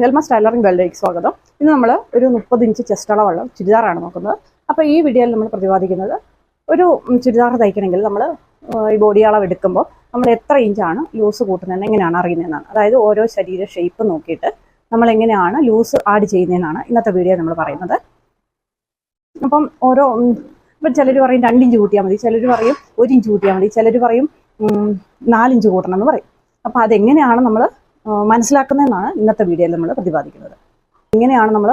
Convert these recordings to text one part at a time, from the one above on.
ഹെൽമസ് tailoring വേൾഡിലേക്ക് സ്വാഗതം. ഇന്ന് നമ്മൾ ഒരു മുപ്പത് ഇഞ്ച് ചെസ്റ്റ് അളവുള്ള ചുരിദാറാണ് നോക്കുന്നത്. അപ്പോൾ ഈ വീഡിയോയിൽ നമ്മൾ പ്രതിപാദിക്കുന്നത് ഒരു ചുരിദാർ തയ്ക്കണമെങ്കിൽ നമ്മൾ ഈ ബോഡി അളവ് എടുക്കുമ്പോൾ നമ്മൾ എത്ര ഇഞ്ചാണ് ലൂസ് കൂട്ടുന്നതെന്ന് എങ്ങനെയാണ് അറിയുന്നതെന്നാണ്. അതായത് ഓരോ ശരീര ഷേപ്പ് നോക്കിയിട്ട് നമ്മൾ എങ്ങനെയാണ് ലൂസ് ആഡ് ചെയ്യുന്നതെന്നാണ് ഇന്നത്തെ വീഡിയോ നമ്മൾ പറയുന്നത്. അപ്പം ഓരോ ഇപ്പം ചിലർ പറയും രണ്ടിഞ്ച് കൂട്ടിയാൽ മതി ചിലർ പറയും ഒരു ഇഞ്ച് കൂട്ടിയാൽ മതി ചിലർ പറയും നാലിഞ്ച് കൂട്ടണം എന്ന് പറയും. അപ്പോൾ അതെങ്ങനെയാണ് നമ്മൾ മനസ്സിലാക്കുന്നതെന്നാണ് ഇന്നത്തെ വീഡിയോയിൽ നമ്മൾ പ്രതിപാദിക്കുന്നത്. എങ്ങനെയാണ് നമ്മൾ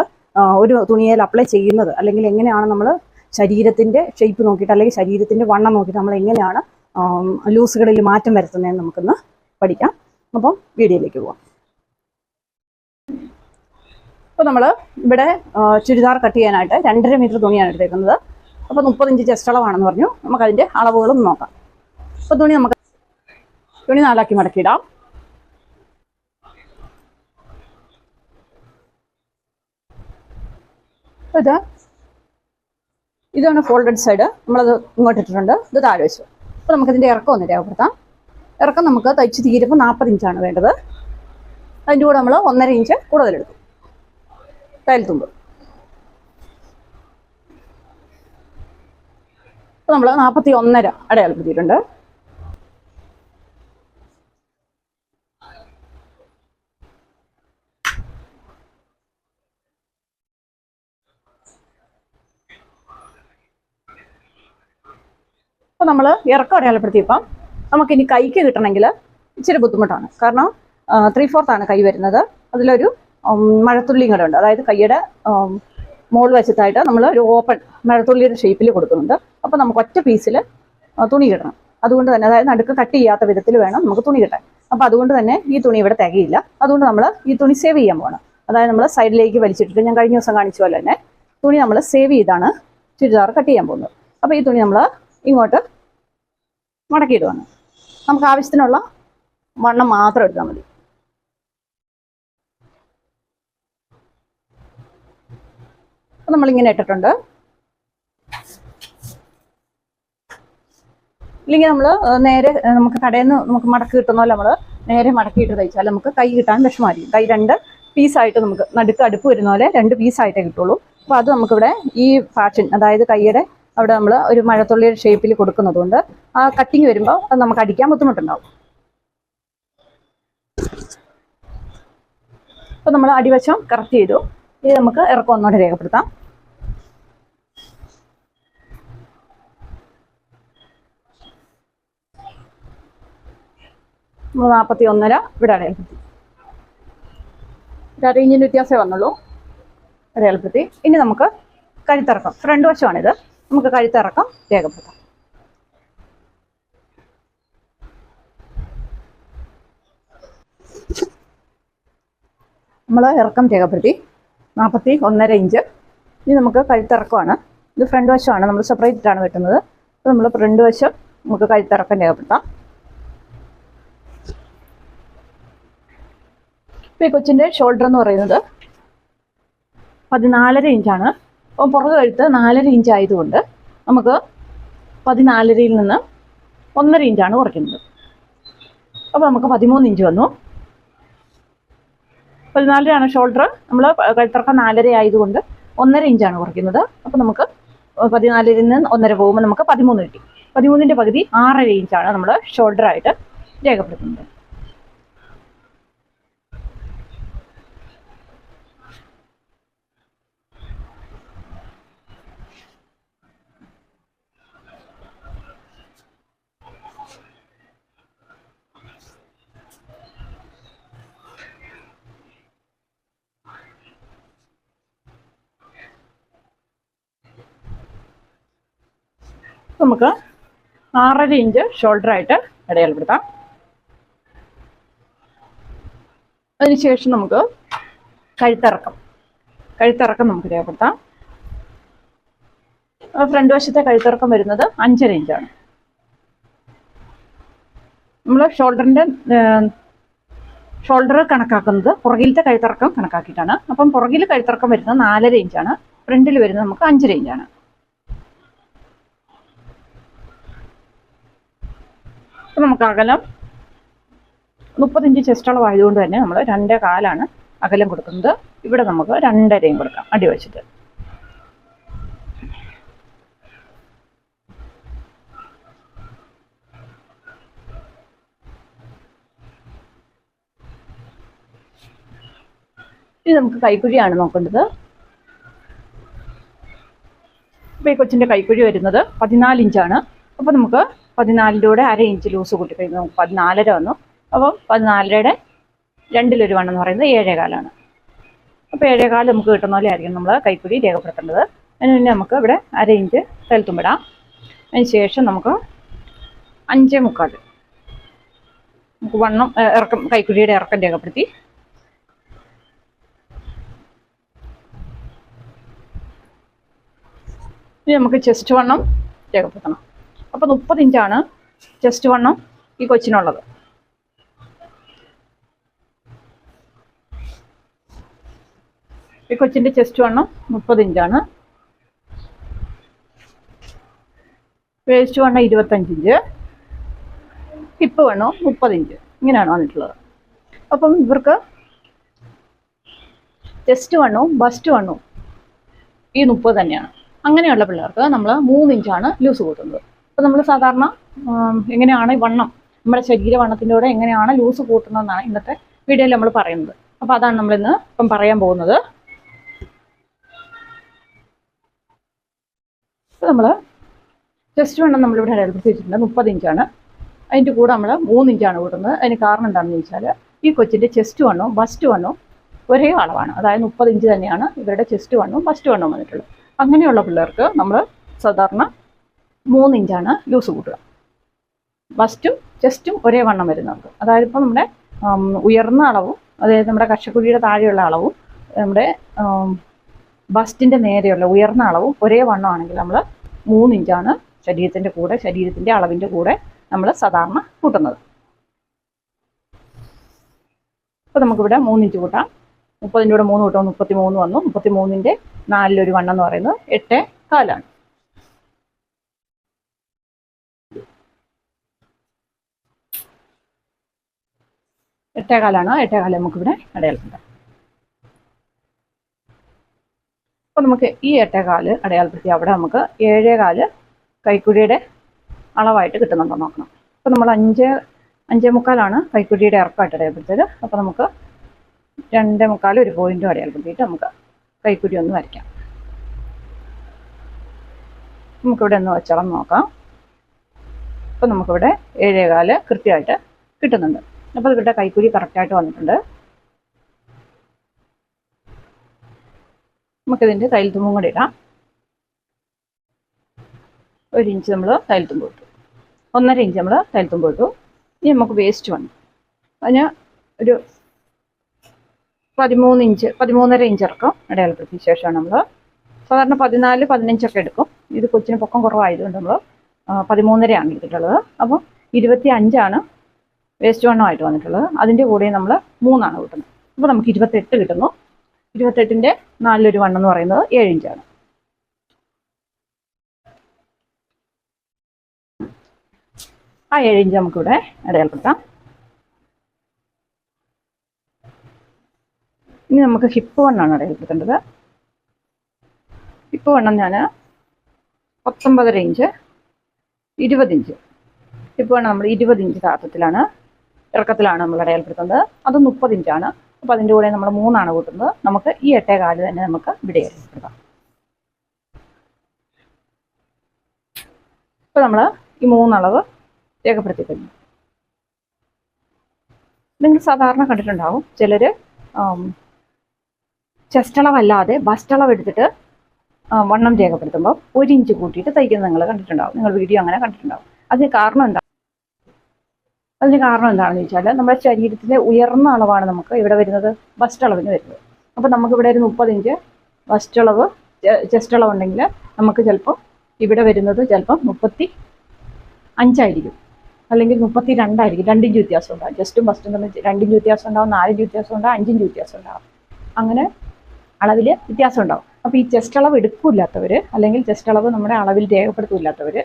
ഒരു തുണിയിൽ അപ്ലൈ ചെയ്യുന്നത്. അല്ലെങ്കിൽ എങ്ങനെയാണ് നമ്മൾ ശരീരത്തിന്റെ ഷേപ്പ് നോക്കിയിട്ട് അല്ലെങ്കിൽ ശരീരത്തിന്റെ വണ്ണം നോക്കിയിട്ട് നമ്മൾ എങ്ങനെയാണ് ലൂസുകളിൽ മാറ്റം വരുത്തുന്നതെന്ന് നമുക്കൊന്ന് പഠിക്കാം. അപ്പം വീഡിയോയിലേക്ക് പോവാം. അപ്പോൾ നമ്മൾ ഇവിടെ ചുരിദാർ കട്ട് ചെയ്യാനായിട്ട് രണ്ടര മീറ്റർ തുണിയാണ് എടുത്തേക്കുന്നത്. അപ്പോൾ മുപ്പത് ഇഞ്ച് ചെസ്റ്റ് അളവാണെന്ന് പറഞ്ഞു. നമുക്കതിന്റെ അളവുകളും നോക്കാം. അപ്പോൾ തുണി നമുക്ക് തുണി നാലാക്കി മടക്കിയിടാം. ഇത് ഇതാണ് ഫോൾഡഡ് സൈഡ് നമ്മളത് ഇങ്ങോട്ട് ഇട്ടിട്ടുണ്ട്. ഇത് താഴെ വെച്ചു. അപ്പോൾ നമുക്കിതിന്റെ ഇറക്കം ഒന്ന് രേഖപ്പെടുത്താം. ഇറക്കം നമുക്ക് തയ്ച്ച് തീരുമ്പോൾ നാൽപ്പത് ഇഞ്ചാണ് വേണ്ടത്. അതിന്റെ കൂടെ നമ്മൾ ഒന്നര ഇഞ്ച് കൂടുതലെടുക്കും തയ്യൽത്തുമ്പ് അപ്പോൾ നമ്മൾ നാൽപ്പത്തി ഒന്നര അടയാളപ്പെടുത്തിയിട്ടുണ്ട്. അപ്പോൾ നമ്മൾ ഇറക്കം അടയാളപ്പെടുത്തിയപ്പം നമുക്കിനി കൈക്ക് കിട്ടണമെങ്കിൽ ഇച്ചിരി ബുദ്ധിമുട്ടാണ്. കാരണം ത്രീ ഫോർത്ത് ആണ് കൈ വരുന്നത്. അതിലൊരു മഴത്തുള്ളിയും കൂടെ ഉണ്ട്. അതായത് കൈയുടെ മോൾ വശത്തായിട്ട് നമ്മൾ ഒരു ഓപ്പൺ മഴത്തുള്ളിയുടെ ഷേപ്പിൽ കൊടുക്കുന്നുണ്ട്. അപ്പോൾ നമുക്ക് ഒറ്റ പീസിൽ തുണി കിട്ടണം. അതുകൊണ്ട് തന്നെ അതായത് നടുക്ക് കട്ട് ചെയ്യാത്ത വിധത്തിൽ വേണം നമുക്ക് തുണി കിട്ടാൻ. അപ്പോൾ അതുകൊണ്ട് തന്നെ ഈ തുണി ഇവിടെ തികയില്ല. അതുകൊണ്ട് നമ്മൾ ഈ തുണി സേവ് ചെയ്യാൻ പോകണം അതായത് നമ്മൾ സൈഡിലേക്ക് വലിച്ചിട്ടിട്ട് ഞാൻ കഴിഞ്ഞ ദിവസം കാണിച്ച പോലെ തന്നെ തുണി നമ്മൾ സേവ് ചെയ്താണ് ചുരിദാർ കട്ട് ചെയ്യാൻ പോകുന്നത്. അപ്പോൾ ഈ തുണി നമ്മൾ ഇങ്ങോട്ട് മടക്കിയിടുവാണ്. നമുക്ക് ആവശ്യത്തിനുള്ള വണ്ണം മാത്രം എടുത്താൽ മതി. നമ്മളിങ്ങനെ ഇട്ടിട്ടുണ്ട്. ഇല്ലെങ്കിൽ നമ്മൾ നേരെ നമുക്ക് കടയിൽ നിന്ന് നമുക്ക് മടക്കി കിട്ടുന്ന പോലെ നമ്മൾ നേരെ മടക്കിയിട്ട് തയ്ച്ചാൽ നമുക്ക് കൈ കിട്ടാൻ വിഷമായിരിക്കും കൈ രണ്ട് പീസായിട്ട് നമുക്ക് നടുക്ക് അടുപ്പ് വരുന്ന പോലെ രണ്ട് പീസായിട്ടേ കിട്ടുള്ളൂ. അപ്പോൾ അത് നമുക്കിവിടെ ഈ ഫാഷൻ അതായത് കൈയുടെ അവിടെ നമ്മൾ ഒരു മഴത്തുള്ളിയുടെ ഷേപ്പിൽ കൊടുക്കുന്നതുകൊണ്ട് ആ കട്ടിങ് വരുമ്പോൾ അത് നമുക്ക് അടിക്കാൻ ബുദ്ധിമുട്ടുണ്ടാവും. അപ്പോൾ നമ്മൾ അടിവശം കറക്റ്റ് ചെയ്തു. ഇത് നമുക്ക് ഇറക്കം ഒന്നുകൂടെ രേഖപ്പെടുത്താം. നാൽപ്പത്തി ഒന്നര ഇവിടെ അടയാളപ്പെടുത്തി ഒരു അര വ്യത്യാസമേ വന്നുള്ളൂ. അടയാളപ്പെടുത്തി ഇനി നമുക്ക് കഴുത്തിറക്കം. ഫ്രണ്ട് വശമാണിത്. നമുക്ക് കഴുത്തിറക്കം. രേഖപ്പെടുത്താം നമ്മൾ ഇറക്കം രേഖപ്പെടുത്തി. നാൽപ്പത്തി ഒന്നര ഇഞ്ച്. ഇനി നമുക്ക് കഴുത്തിറക്കമാണ്. ഇത് ഫ്രണ്ട് വശമാണ്. നമ്മൾ സെപ്പറേറ്റ് ആണ് വെട്ടുന്നത്. അപ്പോൾ നമ്മൾ ഫ്രണ്ട് വശം നമുക്ക് കഴുത്തിറക്കം രേഖപ്പെടുത്താം. ഇപ്പോൾ ഈ കൊച്ചിന്റെ ഷോൾഡർ എന്ന് പറയുന്നത് പതിനാലര ഇഞ്ചാണ്. അപ്പോൾ പുറകു കഴുത്ത് നാലര ഇഞ്ച് ആയതുകൊണ്ട് നമുക്ക് പതിനാലരയിൽ നിന്ന് ഒന്നര ഇഞ്ചാണ് കുറയ്ക്കുന്നത്. അപ്പോൾ നമുക്ക് പതിമൂന്ന് ഇഞ്ച് വന്നു. പതിനാലരയാണ് ഷോൾഡർ നമ്മൾ കഴുത്തിറക്കം നാലര ആയതുകൊണ്ട് ഒന്നര ഇഞ്ചാണ് കുറയ്ക്കുന്നത്. അപ്പോൾ നമുക്ക് പതിനാലിൽ നിന്ന് ഒന്നര പോകുമ്പോൾ നമുക്ക് പതിമൂന്ന് കിട്ടി. പതിമൂന്നിന്റെ പകുതി ആറര ഇഞ്ചാണ് നമ്മൾ ഷോൾഡറായിട്ട് രേഖപ്പെടുത്തുന്നത്. നമുക്ക് ആറര ഇഞ്ച് ഷോൾഡറായിട്ട് അടയാളപ്പെടുത്താം. അതിനുശേഷം നമുക്ക് കഴുത്തിറക്കം കഴുത്തിറക്കം നമുക്ക് രേഖപ്പെടുത്താം. ഫ്രണ്ട് വശത്തെ കഴുത്തിറക്കം വരുന്നത് അഞ്ചര ഇഞ്ചാണ് നമ്മൾ ഷോൾഡറിന്റെ ഷോൾഡർ കണക്കാക്കുന്നത് പുറകിലത്തെ കഴുത്തിറക്കം കണക്കാക്കിയിട്ടാണ്. അപ്പം പുറകിൽ കഴുത്തിറക്കം വരുന്നത് നാലര ഇഞ്ചാണ് ഫ്രണ്ടിൽ വരുന്നത് നമുക്ക് അഞ്ചര ഇഞ്ചാണ് അപ്പം നമുക്ക് അകലം മുപ്പത്തഞ്ച് ചെസ്റ്റ് അളവായതുകൊണ്ട് തന്നെ നമ്മൾ രണ്ട് കാലാണ് അകലം കൊടുക്കുന്നത്. ഇവിടെ നമുക്ക് രണ്ടരയും കൊടുക്കാം. അടി വെച്ചിട്ട്. ഇനി നമുക്ക് കൈക്കുഴിയാണ് നോക്കേണ്ടത്. അപ്പോൾ ഈ കൊച്ചിന്റെ കൈക്കുഴി വരുന്നത് പതിനാല് ഇഞ്ചാണ് അപ്പോൾ നമുക്ക് പതിനാലിന്റെ കൂടെ അര ഇഞ്ച് ലൂസ് കൂട്ടി കഴിയുമ്പോൾ നമുക്ക് പതിനാലര വന്നു. അപ്പം പതിനാലരയുടെ രണ്ടിലൊരു വണ്ണം എന്ന് പറയുന്നത് ഏഴേകാലാണ്. അപ്പോൾ ഏഴേകാൽ നമുക്ക് കിട്ടുന്ന പോലെ ആയിരിക്കും നമ്മൾ കൈക്കുഴി രേഖപ്പെടുത്തേണ്ടത്. അതിന് മുന്നേ നമുക്ക് ഇവിടെ അര ഇഞ്ച് തലത്തുമ്പിടാം അതിന് ശേഷം നമുക്ക് അഞ്ചേ മുക്കാൽ നമുക്ക് വണ്ണം ഇറക്കം കൈക്കുഴിയുടെ ഇറക്കം രേഖപ്പെടുത്തി. ഇനി നമുക്ക് ചെസ്റ്റ് വണ്ണം രേഖപ്പെടുത്തണം. അപ്പോൾ മുപ്പത് ഇഞ്ചാണ് ചെസ്റ്റ് വണ്ണം ഈ കൊച്ചിനുള്ളത്. ഈ കൊച്ചിന്റെ ചെസ്റ്റ് വണ്ണം മുപ്പത് ഇഞ്ചാണ്. വേസ്റ്റ് വണ്ണം ഇരുപത്തഞ്ച് ഇഞ്ച്. ഹിപ്പ് വണ്ണം മുപ്പത് ഇഞ്ച്. ഇങ്ങനെയാണ് വന്നിട്ടുള്ളത്. അപ്പം ഇവർക്ക് ചെസ്റ്റ് വണ്ണവും ബസ്റ്റ് വണ്ണവും ഈ മുപ്പത് തന്നെയാണ്. അങ്ങനെയുള്ള പിള്ളേർക്ക് നമ്മൾ മൂന്നിഞ്ചാണ് ലൂസ് കൂട്ടുന്നത്. അപ്പോൾ നമ്മൾ സാധാരണ എങ്ങനെയാണ് വണ്ണം നമ്മുടെ ശരീര വണ്ണത്തിന്റെ കൂടെ എങ്ങനെയാണ് ലൂസ് കൂട്ടുന്നതെന്നാണ് ഇന്നത്തെ വീഡിയോയിൽ നമ്മൾ പറയുന്നത്. അപ്പോൾ അതാണ് നമ്മളിന്ന് ഇപ്പം പറയാൻ പോകുന്നത്. നമ്മൾ ചെസ്റ്റ് വണ്ണം നമ്മളിവിടെ അടയാളപ്പെടുത്തി വെച്ചിട്ടുണ്ട് മുപ്പത് ഇഞ്ചാണ്. അതിന്റെ കൂടെ നമ്മൾ മൂന്ന് ഇഞ്ചാണ് കൂട്ടുന്നത്. അതിന് കാരണം എന്താണെന്ന് ചോദിച്ചാൽ ഈ കൊച്ചിന്റെ ചെസ്റ്റ് വണ്ണോ ബസ്റ്റ് വണ്ണോ ഒരേ അളവാണ്. അതായത് മുപ്പത് ഇഞ്ച് തന്നെയാണ് ഇവരുടെ ചെസ്റ്റ് വണ്ണവും ബസ്റ്റ് വണ്ണവും വന്നിട്ടുള്ളത്. അങ്ങനെയുള്ള പിള്ളേർക്ക് നമ്മൾ സാധാരണ മൂന്ന് ഇഞ്ചാണ് ലൂസ് കൂട്ടുക. ബസ്റ്റും ചെസ്റ്റും ഒരേ വണ്ണം വരുന്നുണ്ട്. അതായത് ഇപ്പോൾ നമ്മുടെ ഉയർന്ന അളവും അതായത് നമ്മുടെ കക്ഷക്കുഴിയുടെ താഴെയുള്ള അളവും നമ്മുടെ ബസ്റ്റിന്റെ നേരെയുള്ള ഉയർന്ന അളവും ഒരേ വണ്ണമാണെങ്കിൽ നമ്മൾ മൂന്ന് ഇഞ്ചാണ് ശരീരത്തിന്റെ കൂടെ ശരീരത്തിന്റെ അളവിന്റെ കൂടെ നമ്മൾ സാധാരണ കൂട്ടുന്നത്. അപ്പോൾ നമുക്കിവിടെ മൂന്നിഞ്ച് കൂട്ടാം. മുപ്പതിന്റെ കൂടെ മൂന്ന് കൂട്ടുമ്പോൾ മുപ്പത്തി മൂന്ന് വന്നു. മുപ്പത്തി മൂന്നിന്റെ നാലിലൊരു വണ്ണം എന്ന് പറയുന്നത് എട്ട് കാലാണ്. എട്ടേകാലാണ്. എട്ടേകാൽ നമുക്കിവിടെ അടയാളപ്പെടുത്താം. അപ്പോൾ നമുക്ക് ഈ എട്ടേകാൽ അടയാളപ്പെടുത്തി അവിടെ നമുക്ക് ഏഴേകാൽ കൈക്കുഴിയുടെ അളവായിട്ട് കിട്ടുന്നുണ്ടോ നോക്കണം. അപ്പോൾ നമ്മൾ അഞ്ച് അഞ്ചേ മുക്കാലാണ് കൈക്കുഴിയുടെ ഇറക്കമായിട്ട് അടയാളപ്പെടുത്തിയത്. അപ്പോൾ നമുക്ക് രണ്ടേ മുക്കാൽ ഒരു പോയിന്റും അടയാളപ്പെടുത്തിയിട്ട് നമുക്ക് കൈക്കുഴി ഒന്ന് വരയ്ക്കാം. നമുക്കിവിടെ ഒന്ന് വെച്ചളം നോക്കാം. അപ്പോൾ നമുക്കിവിടെ ഏഴേകാൽ കൃത്യമായിട്ട് കിട്ടുന്നുണ്ട്. അപ്പോൾ ഇവരുടെ കൈക്കുഴി കറക്റ്റായിട്ട് വന്നിട്ടുണ്ട്. നമുക്കിതിന്റെ തൈൽത്തുമ്പും കൂടി ഇടാം. ഒരു ഇഞ്ച് നമ്മൾ തുമ്പ് ഇട്ടു. ഒന്നര ഇഞ്ച് നമ്മൾ തുമ്പ് ഇട്ടു. ഇനി നമുക്ക് വേസ്റ്റ് വന്നു അതിന് ഒരു പതിമൂന്ന് ഇഞ്ച് പതിമൂന്നര ഇഞ്ച് ഇറക്കം അടയാളപ്പെടുത്തിയ ശേഷമാണ് നമ്മൾ സാധാരണ പതിനാല് പതിനഞ്ചൊക്കെ എടുക്കും. ഇത് കൊച്ചിന് പൊക്കം കുറവായതുകൊണ്ട് നമ്മൾ പതിമൂന്നരയാണ് എടുത്തിട്ടുള്ളത്. അപ്പോൾ ഇരുപത്തി അഞ്ചാണ് വേസ്റ്റ് വണ്ണമായിട്ട് വന്നിട്ടുള്ളത്. അതിന്റെ കൂടെ നമ്മൾ മൂന്നാണ് കിട്ടുന്നത്. അപ്പോൾ നമുക്ക് ഇരുപത്തെട്ട് കിട്ടുന്നു. ഇരുപത്തെട്ടിന്റെ നാലിലൊരു വണ്ണം എന്ന് പറയുന്നത് ഏഴ് ഇഞ്ചാണ്. ആ ഏഴ് ഇഞ്ച് നമുക്കിവിടെ അടയാളപ്പെടുത്താം. ഇനി നമുക്ക് ഹിപ്പ് വണ്ണാണ് അടയാളപ്പെടുത്തേണ്ടത്. ഹിപ്പ് വണ്ണം ഞാൻ പത്തൊമ്പതര ഇഞ്ച് ഇരുപത് ഇഞ്ച്. ഹിപ്പ് വണ്ണം നമ്മൾ ഇരുപത് ഇഞ്ച് താത്തത്തിലാണ് ഇറക്കത്തിലാണ് നമ്മൾ അടയാളപ്പെടുത്തുന്നത്. അത് മുപ്പത് ഇഞ്ചാണ് അപ്പോൾ അതിന്റെ കൂടെ നമ്മൾ മൂന്നാണ് കൂട്ടുന്നത്. നമുക്ക് ഈ എട്ടേ കാൽ തന്നെ നമുക്ക് ഇവിടെ അടയാളപ്പെടുത്താം ഇപ്പൊ നമ്മൾ ഈ മൂന്നളവ് രേഖപ്പെടുത്തി കഴിഞ്ഞു. നിങ്ങൾ സാധാരണ കണ്ടിട്ടുണ്ടാവും. ചിലർ ചെസ്റ്റളവല്ലാതെ ബസ്റ്റളവ് എടുത്തിട്ട് വണ്ണം രേഖപ്പെടുത്തുമ്പോൾ ഒരു ഇഞ്ച് കൂട്ടിയിട്ട് തയ്ക്കുന്നത് നിങ്ങൾ കണ്ടിട്ടുണ്ടാവും. നിങ്ങൾ വീഡിയോ അങ്ങനെ കണ്ടിട്ടുണ്ടാവും. അതിന് കാരണം എന്താ? അതിന് കാരണം എന്താണെന്ന് വെച്ചാൽ നമ്മുടെ ശരീരത്തിന്റെ ഉയർന്ന അളവാണ് നമുക്ക് ഇവിടെ വരുന്നത് ബസ്റ്റ് അളവിന് വരുന്നത്. അപ്പോൾ നമുക്കിവിടെ ഒരു മുപ്പത് ഇഞ്ച് ബസ്റ്റ് അളവ് ചെസ്റ്റ് അളവ് ഉണ്ടെങ്കിൽ നമുക്ക് ചിലപ്പോൾ ഇവിടെ വരുന്നത് ചിലപ്പം മുപ്പത്തി അഞ്ചായിരിക്കും. അല്ലെങ്കിൽ മുപ്പത്തി രണ്ടായിരിക്കും. രണ്ടിഞ്ച് വ്യത്യാസം ഉണ്ടാകും ജസ്റ്റും ബസ്റ്റും തമ്മിൽ രണ്ടിഞ്ച് വ്യത്യാസം ഉണ്ടാകും നാലിഞ്ച് വ്യത്യാസം ഉണ്ടാകും അഞ്ചിഞ്ച് വ്യത്യാസം ഉണ്ടാകും അങ്ങനെ അളവിൽ വ്യത്യാസം ഉണ്ടാകും അപ്പോൾ ഈ ചെസ്റ്റ് അളവ് എടുക്കില്ലാത്തവർ അല്ലെങ്കിൽ ചെസ്റ്റ് അളവ് നമ്മുടെ അളവിൽ രേഖപ്പെടുത്തില്ലാത്തവർ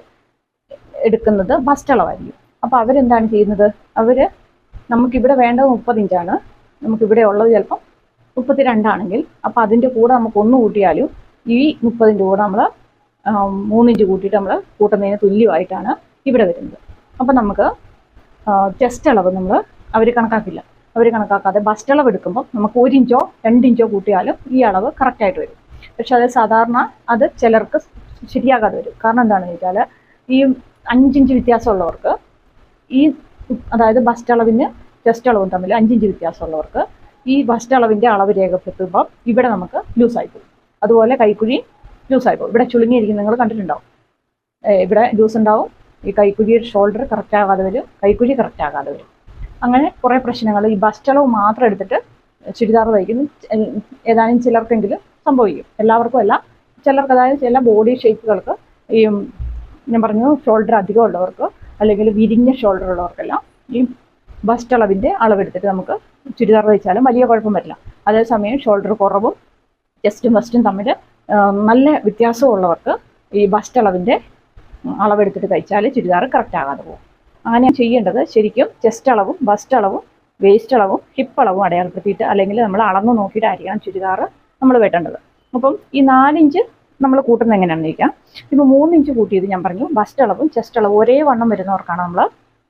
എടുക്കുന്നത് ബസ്റ്റ് അളവായിരിക്കും. അപ്പോൾ അവരെന്താണ് ചെയ്യുന്നത്? അവർ നമുക്കിവിടെ വേണ്ടത് മുപ്പത് ഇഞ്ചാണ് നമുക്കിവിടെ ഉള്ളത് ചിലപ്പം മുപ്പത്തിരണ്ടാണെങ്കിൽ അപ്പോൾ അതിന്റെ കൂടെ നമുക്ക് ഒന്ന് കൂട്ടിയാലും ഈ മുപ്പതിന്റെ കൂടെ നമ്മൾ മൂന്നിഞ്ച് കൂട്ടിയിട്ട് നമ്മൾ കൂട്ടുന്നതിന് തുല്യമായിട്ടാണ് ഇവിടെ വരുന്നത്. അപ്പം നമുക്ക് ചെസ്റ്റ് അളവ് നമ്മൾ അവർ കണക്കാക്കില്ല. അവർ കണക്കാക്കാതെ ബസ്റ്റ് അളവ് എടുക്കുമ്പോൾ നമുക്ക് ഒരു ഇഞ്ചോ രണ്ടിഞ്ചോ കൂട്ടിയാലും ഈ അളവ് കറക്റ്റായിട്ട് വരും. പക്ഷെ അത് സാധാരണ അത് ചിലർക്ക് ശരിയാകാതെ വരും. കാരണം എന്താണെന്ന് വെച്ചാൽ ഈ അഞ്ചിഞ്ച് വ്യത്യാസമുള്ളവർക്ക് ഈ അതായത് ബസ്റ്റ് അളവിന് ചെസ്റ്റ് അളവും തമ്മിൽ അഞ്ചിഞ്ച് വ്യത്യാസമുള്ളവർക്ക് ഈ ബസ്റ്റ് അളവിന്റെ അളവ് രേഖപ്പെടുത്തുമ്പോൾ ഇവിടെ നമുക്ക് ലൂസായി പോകും. അതുപോലെ കൈക്കുഴി ലൂസായി പോകും. ഇവിടെ ചുളുങ്ങിയിരിക്കും നിങ്ങൾ കണ്ടിട്ടുണ്ടാവും. ഇവിടെ ലൂസ് ഉണ്ടാവും. ഈ കൈക്കുഴിയുടെ ഷോൾഡർ കറക്റ്റ് ആകാതെ വരും. കൈക്കുഴി കറക്റ്റ് ആകാതെ വരും. അങ്ങനെ കുറേ പ്രശ്നങ്ങൾ. ഈ ബസ്റ്റ് അളവ് മാത്രം എടുത്തിട്ട് ചുരിദാർ തയ്ക്കുന്നു. ഏതാനും ചിലർക്കെങ്കിലും സംഭവിക്കും. എല്ലാവർക്കും അല്ല. ചിലർക്ക് അതായത് ചില ബോഡി ഷേപ്പുകൾക്ക് ഈ ഞാൻ പറഞ്ഞു ഷോൾഡർ അധികം ഉള്ളവർക്ക് അല്ലെങ്കിൽ വിരിഞ്ഞ ഷോൾഡർ ഉള്ളവർക്കെല്ലാം ഈ ബസ്റ്റ് അളവിന്റെ അളവെടുത്തിട്ട് നമുക്ക് ചുരിദാർ തയ്ച്ചാലും വലിയ കുഴപ്പം വരില്ല. അതേസമയം ഷോൾഡർ കുറവും ചെസ്റ്റും ബസ്റ്റും തമ്മിൽ നല്ല വ്യത്യാസവും ഉള്ളവർക്ക് ഈ ബസ്റ്റ് അളവിന്റെ അളവെടുത്തിട്ട് തയ്ച്ചാൽ ചുരിദാർ കറക്റ്റ് ആകാതെ പോകും. അങ്ങനെ ചെയ്യേണ്ടത് ശരിക്കും ചെസ്റ്റ് അളവും ബസ്റ്റ് അളവും വേസ്റ്റ് അളവും ഹിപ്പ് അളവും അടയാളപ്പെടുത്തിയിട്ട് അല്ലെങ്കിൽ നമ്മൾ അളന്ന് നോക്കിയിട്ടായിരിക്കണം ചുരിദാർ നമ്മൾ വെട്ടേണ്ടത്. അപ്പം ഈ നാലിഞ്ച് നമ്മൾ കൂട്ടുന്നത് എങ്ങനെയാണെന്ന് ചോദിക്കാം. ഇപ്പോൾ മൂന്നിഞ്ച് കൂട്ടിയത് ഞാൻ പറഞ്ഞു ബസ്റ്റ് അളവും ചെസ്റ്റ് അളവും ഒരേ വണ്ണം വരുന്നവർക്കാണ് നമ്മൾ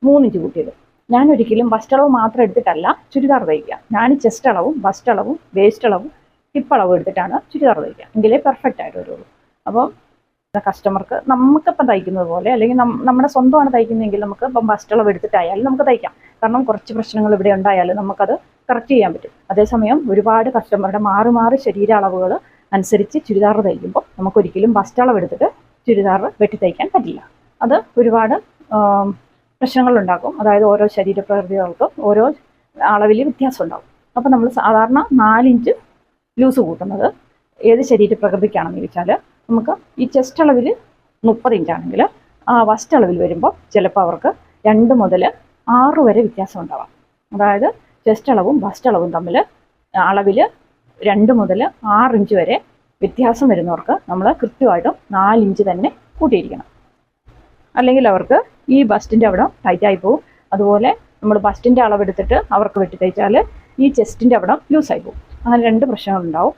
മൂന്നിഞ്ച് കൂട്ടിയത്. ഞാൻ ഒരിക്കലും ബസ്റ്റ് അളവ് മാത്രം എടുത്തിട്ടല്ല ചുരിദാർ തയ്ക്കുക. ഞാൻ ചെസ്റ്റ് അളവും ബസ്റ്റ് അളവും വേസ്റ്റ് അളവും ഹിപ്പ് അളവും എടുത്തിട്ടാണ് ചുരിദാർ തയ്ക്കുക. എങ്കിലേ പെർഫെക്റ്റ് ആയിട്ട് വരുള്ളൂ. അപ്പോൾ കസ്റ്റമർക്ക് നമുക്കിപ്പം തയ്ക്കുന്നത് പോലെ അല്ലെങ്കിൽ നമ്മുടെ സ്വന്തമാണ് തയ്ക്കുന്നതെങ്കിൽ നമുക്ക് ഇപ്പം ബസ്റ്റ് അളവ് എടുത്തിട്ടായാലും നമുക്ക് തയ്ക്കാം. കാരണം കുറച്ച് പ്രശ്നങ്ങൾ ഇവിടെ ഉണ്ടായാലും നമുക്കത് കറക്റ്റ് ചെയ്യാൻ പറ്റും. അതേസമയം ഒരുപാട് കസ്റ്റമറുടെ മാറി മാറി ശരീര അളവുകൾ അനുസരിച്ച് ചുരിദാർ തയ്ക്കുമ്പോൾ നമുക്കൊരിക്കലും ബസ്റ്റ് അളവ് എടുത്തിട്ട് ചുരിദാർ വെട്ടി തയ്ക്കാൻ പറ്റില്ല. അത് ഒരുപാട് പ്രശ്നങ്ങളുണ്ടാക്കും. അതായത് ഓരോ ശരീരപ്രകൃതികൾക്കും ഓരോ അളവിൽ വ്യത്യാസം ഉണ്ടാകും അപ്പോൾ നമ്മൾ സാധാരണ നാലിഞ്ച് ലൂസ് കൂട്ടുന്നത് ഏത് ശരീരപ്രകൃതിക്കാണെന്ന് ചോദിച്ചാൽ നമുക്ക് ഈ ചെസ്റ്റ് അളവിൽ മുപ്പത് ഇഞ്ചാണെങ്കിൽ ആ വസ്റ്റ് അളവിൽ വരുമ്പോൾ ചിലപ്പോൾ അവർക്ക് രണ്ട് മുതൽ ആറ് വരെ വ്യത്യാസം ഉണ്ടാവാം അതായത് ചെസ്റ്റ് അളവും വസ്റ്റ് അളവും തമ്മിൽ അളവിൽ രണ്ട് മുതൽ ആറ് ഇഞ്ച് വരെ വ്യത്യാസം വരുന്നവർക്ക് നമ്മൾ കൃത്യമായിട്ടും നാലിഞ്ച് തന്നെ കൂട്ടിയിരിക്കണം. അല്ലെങ്കിൽ അവർക്ക് ഈ ബസ്റ്റിന്റെ അവിടെ ടൈറ്റായി പോകും അതുപോലെ നമ്മൾ ബസ്റ്റിന്റെ അളവെടുത്തിട്ട് അവർക്ക് വെട്ടി തയ്ച്ചാൽ ഈ ചെസ്റ്റിന്റെ അവിടെ ലൂസായി പോകും അങ്ങനെ രണ്ട് പ്രശ്നങ്ങളുണ്ടാവും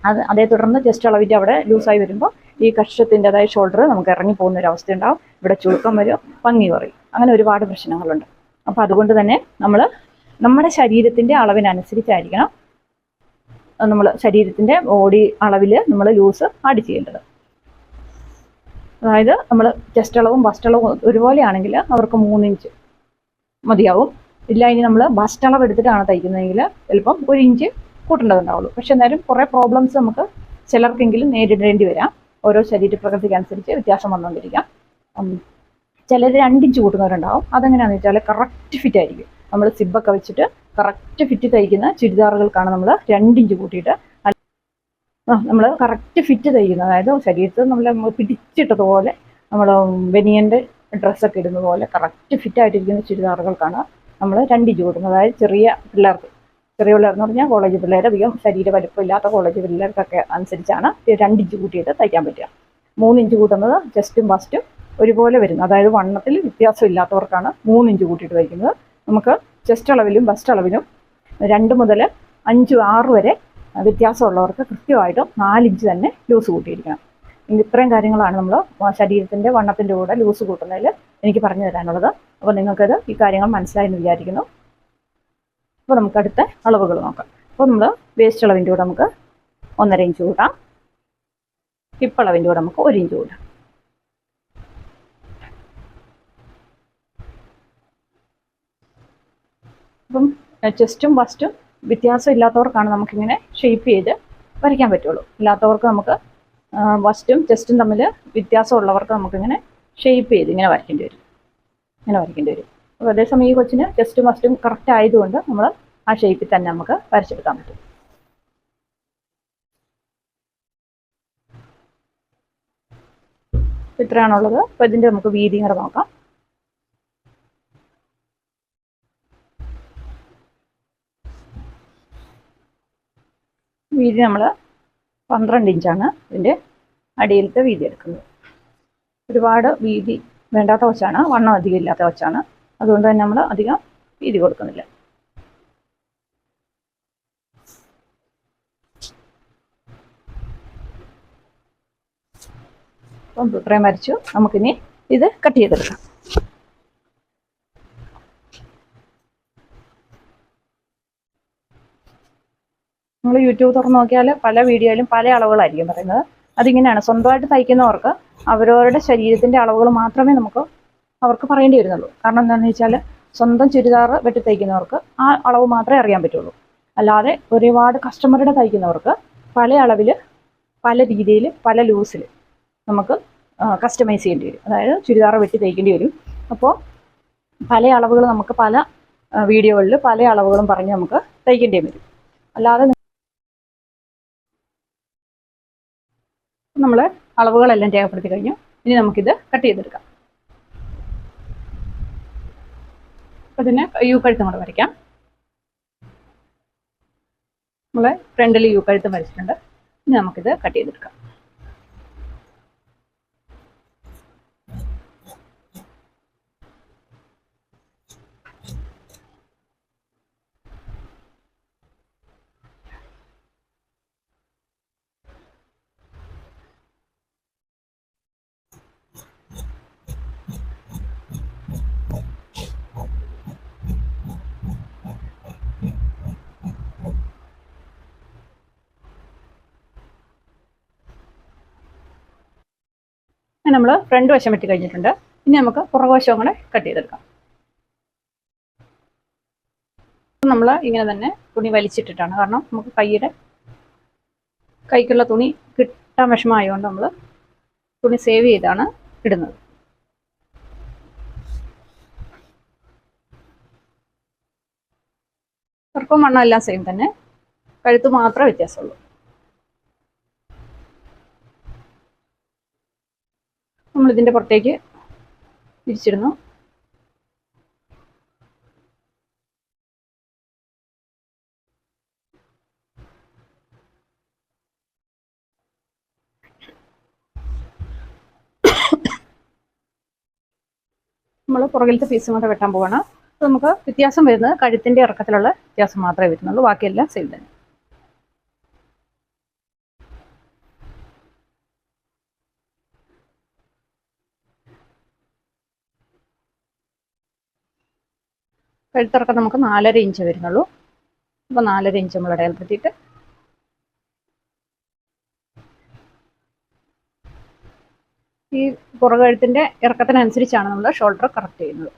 അത് അതേ തുടർന്ന് ചെസ്റ്റ് അളവിന്റെ അവിടെ ലൂസായി വരുമ്പോൾ ഈ കഷ്ടത്തിന്റെ അതായത് ഷോൾഡർ നമുക്ക് ഇറങ്ങി പോകുന്ന ഒരു അവസ്ഥ ഉണ്ടാവും. ഇവിടെ ചുരുക്കം വരും ഭംഗി കുറയും. അങ്ങനെ ഒരുപാട് പ്രശ്നങ്ങളുണ്ട്. അപ്പോൾ അതുകൊണ്ട് തന്നെ നമ്മൾ നമ്മുടെ ശരീരത്തിന്റെ അളവിനനുസരിച്ചായിരിക്കണം നമ്മൾ ശരീരത്തിന്റെ ബോഡി അളവിൽ നമ്മൾ ലൂസ് ആഡ് ചെയ്യേണ്ടത്. അതായത് നമ്മൾ ചെസ്റ്റ് അളവും ബസ്റ്റ് അളവും ഒരുപോലെയാണെങ്കിൽ അവർക്ക് മൂന്നിഞ്ച് മതിയാവും. ഇല്ല ഇനി നമ്മൾ ബസ്റ്റ് അളവ് എടുത്തിട്ടാണ് തയ്ക്കുന്നതെങ്കിൽ ചിലപ്പം ഒരു ഇഞ്ച് കൂട്ടേണ്ടതുണ്ടാവുള്ളൂ. പക്ഷെ എന്നാലും കുറേ പ്രോബ്ലംസ് നമുക്ക് ചിലർക്കെങ്കിലും നേരിടേണ്ടി വരാം. ഓരോ ശരീരപ്രകൃതിക്കനുസരിച്ച് വ്യത്യാസം വന്നുകൊണ്ടിരിക്കാം. ചിലർ രണ്ടിഞ്ച് കൂട്ടുന്നവരുണ്ടാവും. അതെങ്ങനെയാണെന്ന് വെച്ചാൽ കറക്റ്റ് ഫിറ്റ് ആയിരിക്കും. നമ്മൾ സിബൊക്കെ വെച്ചിട്ട് കറക്റ്റ് ഫിറ്റ് തയ്ക്കുന്ന ചുരിദാറുകൾക്കാണ് നമ്മൾ രണ്ടിഞ്ച് കൂട്ടിയിട്ട് നമ്മൾ കറക്റ്റ് ഫിറ്റ് തയ്ക്കുന്നത് അതായത് ശരീരത്തിൽ നമ്മൾ പിടിച്ചിട്ടതുപോലെ നമ്മൾ ബനിയന്റെ ഡ്രസ്സൊക്കെ ഇടുന്ന പോലെ കറക്റ്റ് ഫിറ്റ് ആയിട്ടിരിക്കുന്ന ചുരിദാറുകൾക്കാണ് നമ്മൾ രണ്ടിഞ്ച് കൂട്ടുന്നത്. അതായത് ചെറിയ പിള്ളേർക്ക് ചെറിയ പിള്ളേർന്ന് പറഞ്ഞാൽ കോളേജ് പിള്ളേർ അധികം ശരീര വലിപ്പമില്ലാത്ത കോളേജ് പിള്ളേർക്കൊക്കെ അനുസരിച്ചാണ് രണ്ടിഞ്ച് കൂട്ടിയിട്ട് തയ്ക്കാൻ പറ്റുക. മൂന്നിഞ്ച് കൂട്ടുന്നത് ചെസ്റ്റും ബസ്റ്റും ഒരുപോലെ വരുന്നത് അതായത് വണ്ണത്തിൽ വ്യത്യാസം ഇല്ലാത്തവർക്കാണ് മൂന്നിഞ്ച് കൂട്ടിയിട്ട് തയ്ക്കുന്നത്. നമുക്ക് ചെസ്റ്റ് അളവിലും ബസ്റ്റ് അളവിലും രണ്ട് മുതൽ അഞ്ച് ആറ് വരെ വ്യത്യാസമുള്ളവർക്ക് കൃത്യമായിട്ടും നാലിഞ്ച് തന്നെ ലൂസ് കൂട്ടിയിരിക്കണം. ഇത്രയും കാര്യങ്ങളാണ് നമ്മൾ ശരീരത്തിന്റെ വണ്ണത്തിന്റെ കൂടെ ലൂസ് കൂട്ടുന്നതിൽ എനിക്ക് പറഞ്ഞു തരാനുള്ളത്. അപ്പോൾ നിങ്ങൾക്കത് ഈ കാര്യങ്ങൾ മനസ്സിലായെന്ന് വിചാരിക്കുന്നു. അപ്പോൾ നമുക്ക് അടുത്ത അളവുകൾ നോക്കാം. അപ്പോൾ നമ്മൾ വേസ്റ്റ് അളവിന്റെ കൂടെ നമുക്ക് ഒന്നര ഇഞ്ച് കൂട്ടാം ഹിപ്പ് അളവിന്റെ കൂടെ നമുക്ക് ഒരു ഇഞ്ച് കൂട്ടാം അപ്പം ചെസ്റ്റും ബസ്റ്റും വ്യത്യാസം ഇല്ലാത്തവർക്കാണ് നമുക്കിങ്ങനെ ഷേപ്പ് ചെയ്ത് വരയ്ക്കാൻ പറ്റുള്ളൂ. ഇല്ലാത്തവർക്ക് നമുക്ക് ബസ്റ്റും ചെസ്റ്റും തമ്മിൽ വ്യത്യാസമുള്ളവർക്ക് നമുക്കിങ്ങനെ ഷേപ്പ് ചെയ്ത് ഇങ്ങനെ വരയ്ക്കേണ്ടി വരും. ഇങ്ങനെ വരയ്ക്കേണ്ടി വരും. അപ്പോൾ അതേസമയം ഈ കൊച്ചിന് ചെസ്റ്റും ബസ്റ്റും കറക്റ്റ് ആയതുകൊണ്ട് നമ്മൾ ആ ഷേപ്പിൽ തന്നെ നമുക്ക് വരച്ചെടുക്കാൻ പറ്റും. ഇത്രയാണുള്ളത്. അപ്പോൾ ഇതിന്റെ നമുക്ക് വീതി കൂടെ നോക്കാം. വീതി നമ്മൾ പന്ത്രണ്ട് ഇഞ്ചാണ് ഇതിന്റെ അടിയിലത്തെ വീതി എടുക്കുന്നത്. ഒരുപാട് വീതി വേണ്ടാത്ത വച്ചാണ് വണ്ണം അധികം ഇല്ലാത്ത വച്ചാണ് അതുകൊണ്ട് തന്നെ നമ്മൾ അധികം വീതി കൊടുക്കുന്നില്ല. അപ്പം ഇത്രയും വരച്ചു. നമുക്കിനി ഇത് കട്ട് ചെയ്തെടുക്കാം. നമ്മൾ യൂട്യൂബ് തുറന്ന് നോക്കിയാൽ പല വീഡിയോയിലും പല അളവുകളായിരിക്കും പറയുന്നത്. അതിങ്ങനെയാണ്. സ്വന്തമായിട്ട് തയ്ക്കുന്നവർക്ക് അവരവരുടെ ശരീരത്തിന്റെ അളവുകൾ മാത്രമേ നമുക്ക് അവർക്ക് പറയേണ്ടി വരുന്നുള്ളൂ. കാരണം എന്താണെന്ന് വെച്ചാൽ സ്വന്തം ചുരിദാർ വെട്ടി തയ്ക്കുന്നവർക്ക് ആ അളവ് മാത്രമേ അറിയാൻ പറ്റുള്ളൂ. അല്ലാതെ ഒരുപാട് കസ്റ്റമറുടെ തയ്ക്കുന്നവർക്ക് പല അളവിൽ പല രീതിയിൽ പല ലൂസിൽ നമുക്ക് കസ്റ്റമൈസ് ചെയ്യേണ്ടി വരും. അതായത് ചുരിദാർ വെട്ടി തയ്ക്കേണ്ടി വരും. അപ്പോൾ പല അളവുകൾ നമുക്ക് പല വീഡിയോകളിൽ പല അളവുകളും പറഞ്ഞ് നമുക്ക് തയ്ക്കേണ്ടി വരും. അല്ലാതെ നമ്മൾ അളവുകളെല്ലാം രേഖപ്പെടുത്തി കഴിഞ്ഞു. ഇനി നമുക്കിത് കട്ട് ചെയ്തെടുക്കാം. ഇതിന് യു കഴുത്തും കൂടെ വരയ്ക്കാം. നമ്മൾ ഫ്രണ്ടിൽ യു കഴുത്തും വരച്ചിട്ടുണ്ട്. ഇനി നമുക്കിത് കട്ട് ചെയ്തെടുക്കാം. നമ്മൾ ഫ്രണ്ട് വശം വെട്ടി കഴിഞ്ഞിട്ടുണ്ട്. ഇനി നമുക്ക് പുറകുവശവും കൂടെ കട്ട് ചെയ്തെടുക്കാം. നമ്മൾ ഇങ്ങനെ തന്നെ തുണി വലിച്ചിട്ടിട്ടാണ്. കാരണം നമുക്ക് കൈയുടെ കൈക്കുള്ള തുണി കിട്ടാൻ വിഷമമായതുകൊണ്ട് നമ്മൾ തുണി സേവ് ചെയ്താണ് ഇടുന്നത്. ചെറുപ്പം മണ്ണം എല്ലാം സെയിം തന്നെ. കഴുത്ത് മാത്രമേ വ്യത്യാസമുള്ളൂ. ഇതിന്റെ പുറത്തേക്ക് തിരിച്ചിടുന്നു. നമ്മൾ പുറകിലത്തെ പീസും കൂടെ വെട്ടാൻ പോവാണ്. നമുക്ക് വ്യത്യാസം വരുന്നത് കഴുത്തിന്റെ ഇറക്കത്തിലുള്ള വ്യത്യാസം മാത്രമേ വരുന്നുള്ളൂ. ബാക്കിയെല്ലാം സെയിം തന്നെ. കഴുത്തിറക്കം നമുക്ക് നാലര ഇഞ്ച് വരുന്നുള്ളൂ. അപ്പോൾ നാലര ഇഞ്ച് നമ്മൾ ഇടയിൽപ്പെടുത്തിയിട്ട് ഈ പുറകഴുത്തിന്റെ ഇറക്കത്തിനനുസരിച്ചാണ് നമ്മൾ ഷോൾഡർ കറക്റ്റ് ചെയ്യുന്നത്.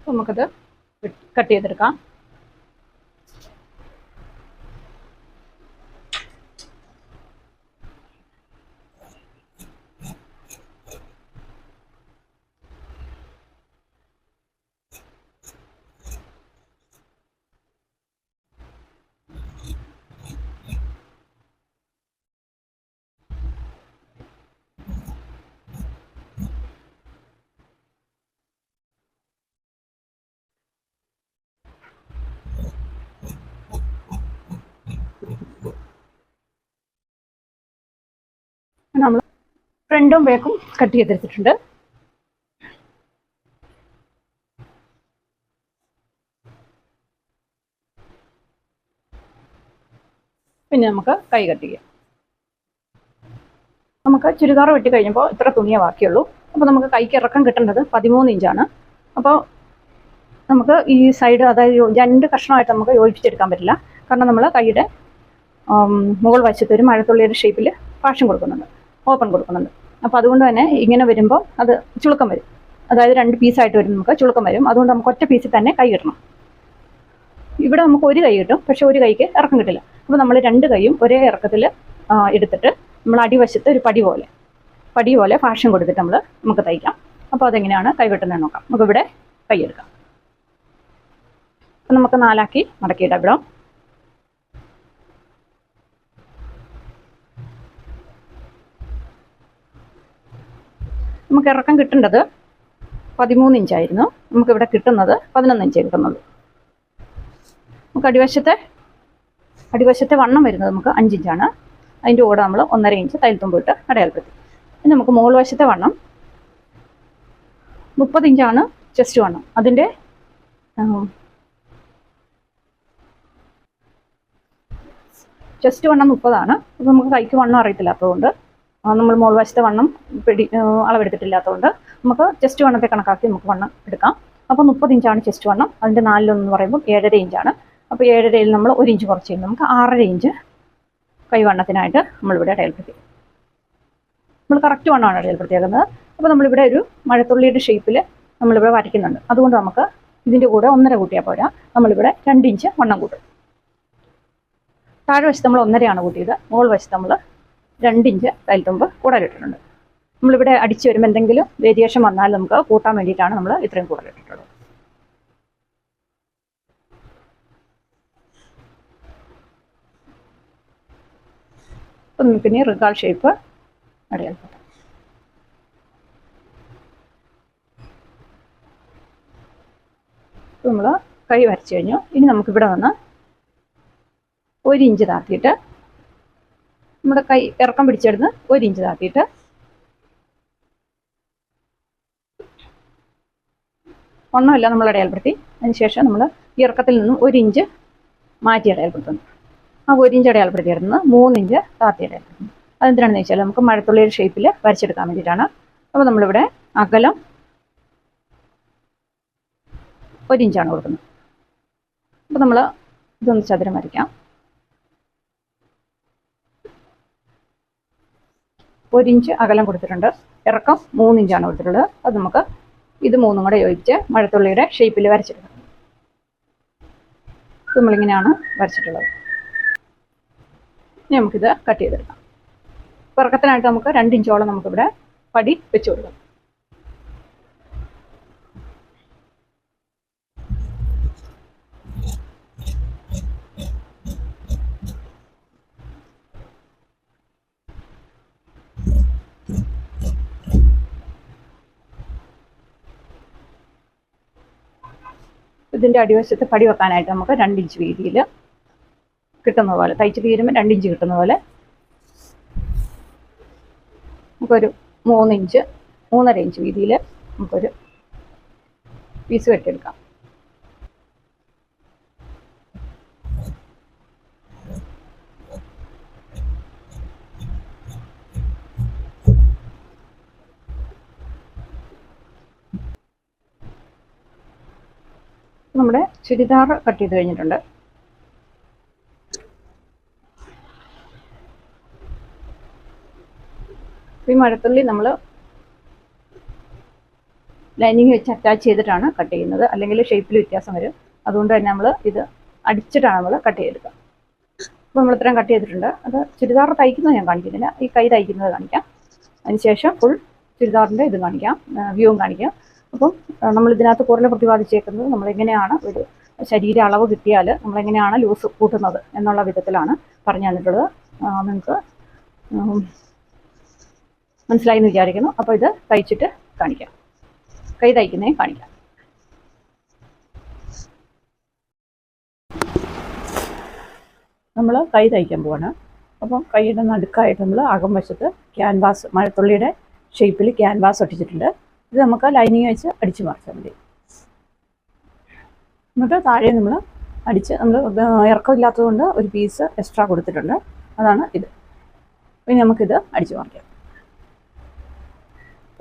നമുക്കത് കട്ട് ചെയ്തെടുക്കാം നമ്മൾ ഫ്രണ്ടും ബാക്കും കട്ട് ചെയ്തെടുത്തിട്ടുണ്ട്. പിന്നെ നമുക്ക് കൈ കട്ട് ചെയ്യാം. നമുക്ക് ചുരിദാർ വെട്ടി കഴിഞ്ഞപ്പോൾ ഇത്ര തുണിയേ ബാക്കിയുള്ളൂ. അപ്പോൾ നമുക്ക് കൈക്ക് ഇറക്കം കിട്ടേണ്ടത് പതിമൂന്ന് ഇഞ്ചാണ്. അപ്പോൾ നമുക്ക് ഈ സൈഡ് അതായത് രണ്ട് കഷ്ണമായിട്ട് നമുക്ക് യോജിപ്പിച്ചെടുക്കാൻ പറ്റില്ല. കാരണം നമ്മൾ കൈയുടെ മുകൾ വശത്ത് ഒരു മഴത്തുള്ളിയുടെ ഷേപ്പിൽ ഫാഷൻ കൊടുക്കുന്നുണ്ട്. ഓപ്പൺ കൊടുക്കുന്നുണ്ട്. അപ്പോൾ അതുകൊണ്ട് തന്നെ ഇങ്ങനെ വരുമ്പോൾ അത് ചുളുക്കം വരും. അതായത് രണ്ട് പീസായിട്ട് വരും നമുക്ക് ചുളുക്കം വരും. അതുകൊണ്ട് നമുക്ക് ഒറ്റ പീസിൽ തന്നെ കൈ കിട്ടണം ഇവിടെ നമുക്ക് ഒരു കൈ കിട്ടും പക്ഷെ ഒരു കൈക്ക് ഇറക്കം കിട്ടില്ല. അപ്പോൾ നമ്മൾ രണ്ട് കൈയും ഒരേ ഇറക്കത്തിൽ എടുത്തിട്ട് നമ്മൾ അടിവശത്ത് ഒരു പടി പോലെ പടി പോലെ ഫാഷൻ കൊടുത്തിട്ട് നമ്മൾ നമുക്ക് തയ്ക്കാം. അപ്പോൾ അതെങ്ങനെയാണ് കൈ നോക്കാം. നമുക്ക് ഇവിടെ കൈ എടുക്കാം. അപ്പം നമുക്ക് നാലാക്കി മടക്കിയിടാം ഇവിടെ. നമുക്ക് ഇറക്കം കിട്ടേണ്ടത് പതിമൂന്ന് ഇഞ്ചായിരുന്നു നമുക്കിവിടെ കിട്ടുന്നത് പതിനൊന്ന് ഇഞ്ചേ കിട്ടുന്നുള്ളൂ. നമുക്ക് അടിവശത്തെ അടിവശത്തെ വണ്ണം വരുന്നത് നമുക്ക് അഞ്ചിഞ്ചാണ് അതിന്റെ കൂടെ നമ്മൾ ഒന്നര ഇഞ്ച് തയ്യൽത്തുമ്പ് ഇട്ട് അടയാളപ്പെടുത്തി. ഇനി നമുക്ക് മുകൾ വശത്തെ വണ്ണം മുപ്പത് ഇഞ്ചാണ് ചെസ്റ്റ് വണ്ണം. അതിന്റെ ചെസ്റ്റ് വണ്ണം മുപ്പതാണ്. അപ്പോൾ നമുക്ക് കൈക്ക് വണ്ണം അറിയത്തില്ല. അപ്പോൾ ആ, നമ്മൾ മോൾ വശത്തെ വണ്ണം പിടി അളവെടുത്തിട്ടില്ലാത്തതുകൊണ്ട് നമുക്ക് ചെസ്റ്റ് വണ്ണത്തെ കണക്കാക്കി നമുക്ക് വണ്ണം എടുക്കാം. അപ്പോൾ മുപ്പത് ഇഞ്ചാണ് ചെസ്റ്റ് വണ്ണം. അതിന്റെ നാലിലൊന്ന് പറയുമ്പോൾ ഏഴര ഇഞ്ചാണ്. അപ്പോൾ ഏഴരയിൽ നമ്മൾ ഒരു ഇഞ്ച് കുറച്ച് ചെയ്യുമ്പോൾ നമുക്ക് ആറര ഇഞ്ച് കൈവണ്ണത്തിനായിട്ട് നമ്മളിവിടെ അടയാളപ്പെടുത്തി. നമ്മൾ കറക്റ്റ് വണ്ണമാണ് അടയാളപ്പെടുത്തിയേക്കുന്നത്. അപ്പോൾ നമ്മളിവിടെ ഒരു മഴത്തുള്ളിയുടെ ഷേപ്പിൽ നമ്മളിവിടെ വരയ്ക്കുന്നുണ്ട്. അതുകൊണ്ട് നമുക്ക് ഇതിന്റെ കൂടെ ഒന്നര കൂട്ടിയാൽ പോരാ. നമ്മളിവിടെ രണ്ട് ഇഞ്ച് വണ്ണം കൂട്ടും. താഴെ വശത്ത് നമ്മൾ ഒന്നരയാണ് കൂട്ടിയത്. മുകൾ വശത്ത് നമ്മൾ രണ്ട് ഇഞ്ച് കയ്ൽത്തുമ്പ് കൂടുതലിട്ടിട്ടുണ്ട് നമ്മളിവിടെ അടിച്ചു വരുമ്പോൾ എന്തെങ്കിലും വേരിയേഷൻ വന്നാൽ നമുക്ക് കൂട്ടാൻ വേണ്ടിയിട്ടാണ് നമ്മൾ ഇത്രയും കൂടുതലിട്ടിട്ടുള്ളത് അപ്പം നമുക്ക് ഇനി റിഗാൾ ഷേപ്പ് അടയാൽ നമ്മൾ കൈ വരച്ചു കഴിഞ്ഞു. ഇനി നമുക്കിവിടെ വന്ന് ഒരു ഇഞ്ച് താത്തിയിട്ട് നമ്മുടെ കൈ ഇറക്കം പിടിച്ചെടുന്ന്. ഒരു ഇഞ്ച് താത്തിയിട്ട്. ഒന്നുമില്ല നമ്മൾ ഇടയാൽപ്പെടുത്തി അതിനുശേഷം നമ്മൾ ഈ ഇറക്കത്തിൽ നിന്നും ഒരു ഇഞ്ച് മാറ്റി ഇടയാൽപ്പെടുത്തുന്നു ആ ഒരു ഇഞ്ച് ഇടയാൽപ്പെടുത്തി മൂന്ന് ഇഞ്ച് താത്തി അടയാളപ്പെടുത്തുന്നു. അതെന്തിനാണെന്ന് വെച്ചാൽ നമുക്ക് മഴത്തുള്ളിയുടെ ഷേപ്പിൽ വരച്ചെടുക്കാൻ വേണ്ടിയിട്ടാണ്. അപ്പോൾ നമ്മളിവിടെ അകലം ഒരു ഇഞ്ചാണ് കൊടുക്കുന്നത്. അപ്പോൾ നമ്മൾ ഇതൊന്ന് ചതുരം വരയ്ക്കാം. ഒരു ഇഞ്ച് അകലം കൊടുത്തിട്ടുണ്ട്. ഇറക്കം മൂന്ന് ഇഞ്ചാണ് കൊടുത്തിട്ടുള്ളത്. അത് നമുക്ക് ഇത് മൂന്നും കൂടെ യോജിച്ച് മഴത്തുള്ളിയുടെ ഷേപ്പിൽ വരച്ചെടുക്കാം നമ്മളിങ്ങനെയാണ് വരച്ചിട്ടുള്ളത്. ഇനി നമുക്കിത് കട്ട് ചെയ്തെടുക്കാം. പിറക്കത്തിനായിട്ട് നമുക്ക് രണ്ട് ഇഞ്ചോളം നമുക്കിവിടെ പടി വെച്ച് കൊടുക്കാം. ഇതിന്റെ അടിവശത്ത് പടി വെക്കാനായിട്ട് നമുക്ക് രണ്ടിഞ്ച് വീതിയിൽ കിട്ടുന്ന പോലെ തയ്ച്ച് തീരുമ്പോൾ രണ്ടിഞ്ച് കിട്ടുന്ന പോലെ നമുക്കൊരു മൂന്നിഞ്ച് മൂന്നര ഇഞ്ച് വീതിയിൽ നമുക്കൊരു പീസ് വെട്ടിയെടുക്കാം. നമ്മുടെ ചുരിദാർ കട്ട് ചെയ്ത് കഴിഞ്ഞിട്ടുണ്ട്. ഈ മഴത്തുള്ളി നമ്മൾ ലൈനിങ് വെച്ച് അറ്റാച്ച് ചെയ്തിട്ടാണ് കട്ട് ചെയ്യുന്നത്. അല്ലെങ്കിൽ ഷേപ്പിൽ വ്യത്യാസം വരും. അതുകൊണ്ട് തന്നെ നമ്മൾ ഇത് അടിച്ചിട്ടാണ് നമ്മൾ കട്ട് ചെയ്തെടുക്കുക. അപ്പോൾ നമ്മൾ ഇത്രയും കട്ട് ചെയ്തിട്ടുണ്ട്. അത് ചുരിദാർ തയ്ക്കുന്നത് ഞാൻ കാണിക്കുന്നില്ല. ഈ കൈ തയ്ക്കുന്നത് കാണിക്കാം. അതിനുശേഷം ഫുൾ ചുരിദാറിന്റെ ഇത് കാണിക്കാം. വ്യൂവും കാണിക്കാം. അപ്പം നമ്മൾ ഇതിനകത്ത് കൂടുതൽ പ്രതിപാദിച്ചേക്കുന്നത് നമ്മളെങ്ങനെയാണ് ഒരു ശരീര അളവ് കിട്ടിയാൽ നമ്മളെങ്ങനെയാണ് ലൂസ് കൂട്ടുന്നത് എന്നുള്ള വിധത്തിലാണ് പറഞ്ഞു തന്നിട്ടുള്ളത്. നിങ്ങൾക്ക് മനസ്സിലായി എന്ന് വിചാരിക്കുന്നു. അപ്പോൾ ഇത് തയ്ച്ചിട്ട് കാണിക്കാം. കൈ തയ്ക്കുന്നേ കാണിക്കാം. നമ്മൾ കൈ തയ്ക്കാൻ പോവാണ്. അപ്പം കൈയുടെ നടുക്കായിട്ട് നമ്മൾ അകം വശത്ത് ക്യാൻവാസ് മഴത്തുള്ളിയുടെ ഷേപ്പിൽ ക്യാൻവാസ് ഒട്ടിച്ചിട്ടുണ്ട്. ഇത് നമുക്ക് ലൈനിങ് വെച്ച് അടിച്ചു മറിച്ചാൽ മതി എന്നിട്ട് താഴെ നമ്മൾ അടിച്ച് നമ്മൾ ഇറക്കമില്ലാത്തതുകൊണ്ട് ഒരു പീസ് എക്സ്ട്രാ കൊടുത്തിട്ടുണ്ട്. അതാണ് ഇത്. ഇനി നമുക്കിത് അടിച്ചു മറിക്കാം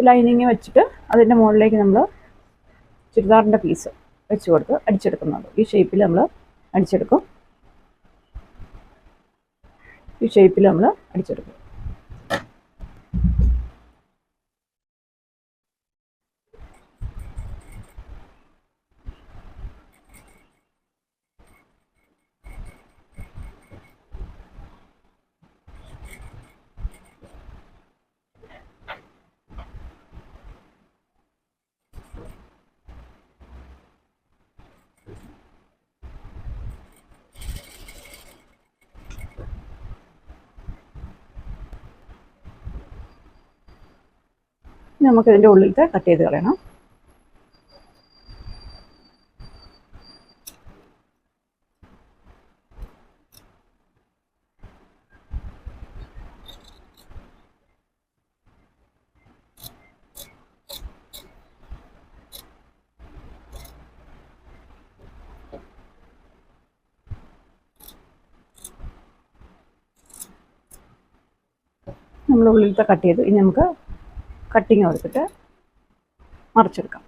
ലൈനിങ് വെച്ചിട്ട് അതിന്റെ മുകളിലേക്ക് നമ്മൾ ചുരിദാറിന്റെ പീസ് വെച്ച് കൊടുത്ത് അടിച്ചെടുക്കുന്നുണ്ട്. ഈ ഷേപ്പിൽ നമ്മൾ അടിച്ചെടുക്കും. ഈ ഷേപ്പിൽ നമ്മൾ അടിച്ചെടുക്കും. ഇനി നമുക്ക് നമുക്കിതിന്റെ ഉള്ളിലത്തെ കട്ട് ചെയ്ത് കളയണം. നമ്മൾ ഉള്ളിലത്തെ കട്ട് ചെയ്തു ഇനി നമുക്ക് കട്ടിങ് കൊടുത്തിട്ട് മറിച്ചെടുക്കാം.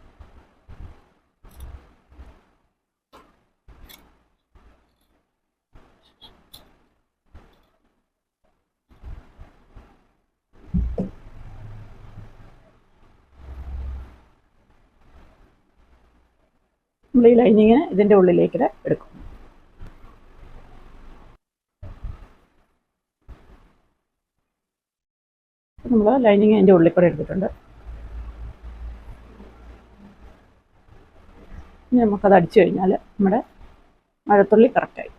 നമ്മൾ ഈ ലൈനിങ്ങിന് ഇതിന്റെ ഉള്ളിലേക്ക് എടുക്കും. നമ്മൾ ലൈനിങ് അതിന്റെ ഉള്ളിൽ കൂടെ എടുത്തിട്ടുണ്ട്. ഇനി നമുക്കത് അടിച്ചു കഴിഞ്ഞാൽ നമ്മുടെ മഴത്തുള്ളി കറക്റ്റായി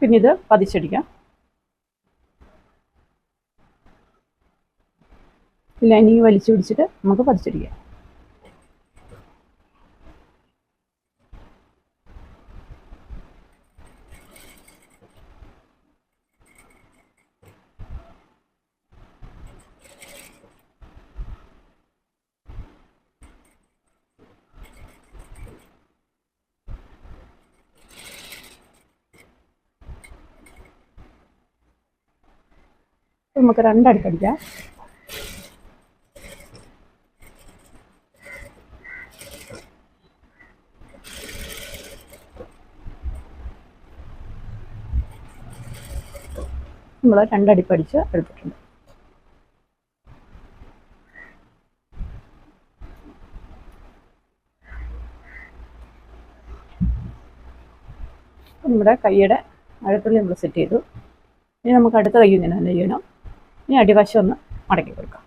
പിന്നെ ഇത് പതിച്ചടിക്കാം. ലൈനിങ് വലിച്ചു പിടിച്ചിട്ട് നമുക്ക് പതിച്ചടിക്കാം. നമുക്ക് രണ്ടടുക്കടിക്കാം നമ്മൾ പഠിച്ച് എടുത്തിട്ടുണ്ട്. നമ്മുടെ കൈയുടെ അഴത്തുള്ളി നമ്മൾ സെറ്റ് ചെയ്തു. ഇനി നമുക്ക് അടുത്ത കൈ ഇങ്ങനെ തന്നെ ചെയ്യണം. ഇനി അടിവശം ഒന്ന് മടക്കി കൊടുക്കാം.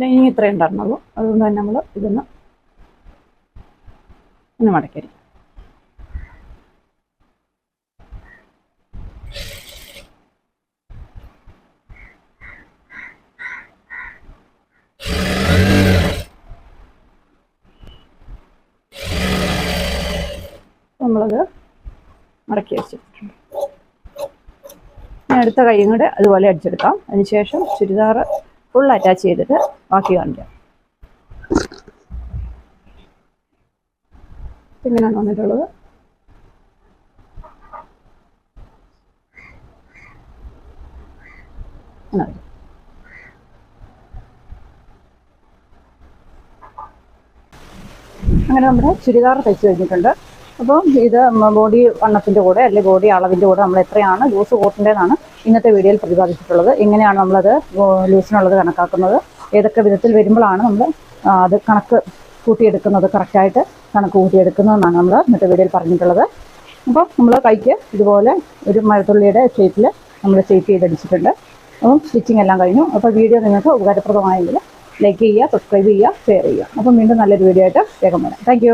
ലൈനിങ് ഇത്രയും ഉണ്ടായിരുന്നുള്ളൂ. അതുകൊണ്ട് തന്നെ നമ്മൾ ഇതൊന്ന് ഒന്ന് മടക്കി നമ്മളത് മടക്കി വെച്ചിട്ടുണ്ട്. ഞാൻ അടുത്ത കൈയും കൂടെ അതുപോലെ അടിച്ചെടുക്കാം. അതിനുശേഷം ചുരിദാർ ഫുൾ അറ്റാച്ച് ചെയ്തിട്ട് ബാക്കി കാണിക്കാം. ഇങ്ങനെയാണ് വന്നിട്ടുള്ളത്. അങ്ങനെ. അങ്ങനെ നമ്മുടെ ചുരിദാർ തയ്ച്ച് കഴിഞ്ഞിട്ടുണ്ട്. അപ്പോൾ ഇത് ബോഡി വണ്ണത്തിന്റെ കൂടെ അല്ലെങ്കിൽ ബോഡി അളവിന്റെ കൂടെ നമ്മൾ എത്രയാണ് ലൂസ് കോട്ടിന്റെതാണ് ഇന്നത്തെ വീഡിയോയിൽ പ്രതിപാദിച്ചിട്ടുള്ളത്. എങ്ങനെയാണ് നമ്മളത് ലൂസിനുള്ളത് കണക്കാക്കുന്നത്? ഏതൊക്കെ വിധത്തിൽ വരുമ്പോഴാണ് നമ്മൾ അത് കണക്ക് കൂട്ടിയെടുക്കുന്നത് കറക്റ്റായിട്ട് കണക്ക് കൂട്ടിയെടുക്കുന്നതെന്നാണ് നമ്മൾ ഇന്നത്തെ വീഡിയോയിൽ പറഞ്ഞിട്ടുള്ളത്. അപ്പോൾ നമ്മൾ കൈക്ക് ഇതുപോലെ ഒരു മഴത്തുള്ളിയുടെ ഷേപ്പിൽ നമ്മൾ ഷേപ്പ് ചെയ്തടിച്ചിട്ടുണ്ട്. അപ്പം സ്റ്റിച്ചിങ് എല്ലാം കഴിഞ്ഞു. അപ്പോൾ വീഡിയോ നിങ്ങൾക്ക് ഉപകാരപ്രദമായെങ്കിൽ ലൈക്ക് ചെയ്യുക സബ്സ്ക്രൈബ് ചെയ്യുക ഷെയർ ചെയ്യുക. അപ്പം വീണ്ടും നല്ലൊരു വീഡിയോ ആയിട്ട് വേഗം വരാം. താങ്ക്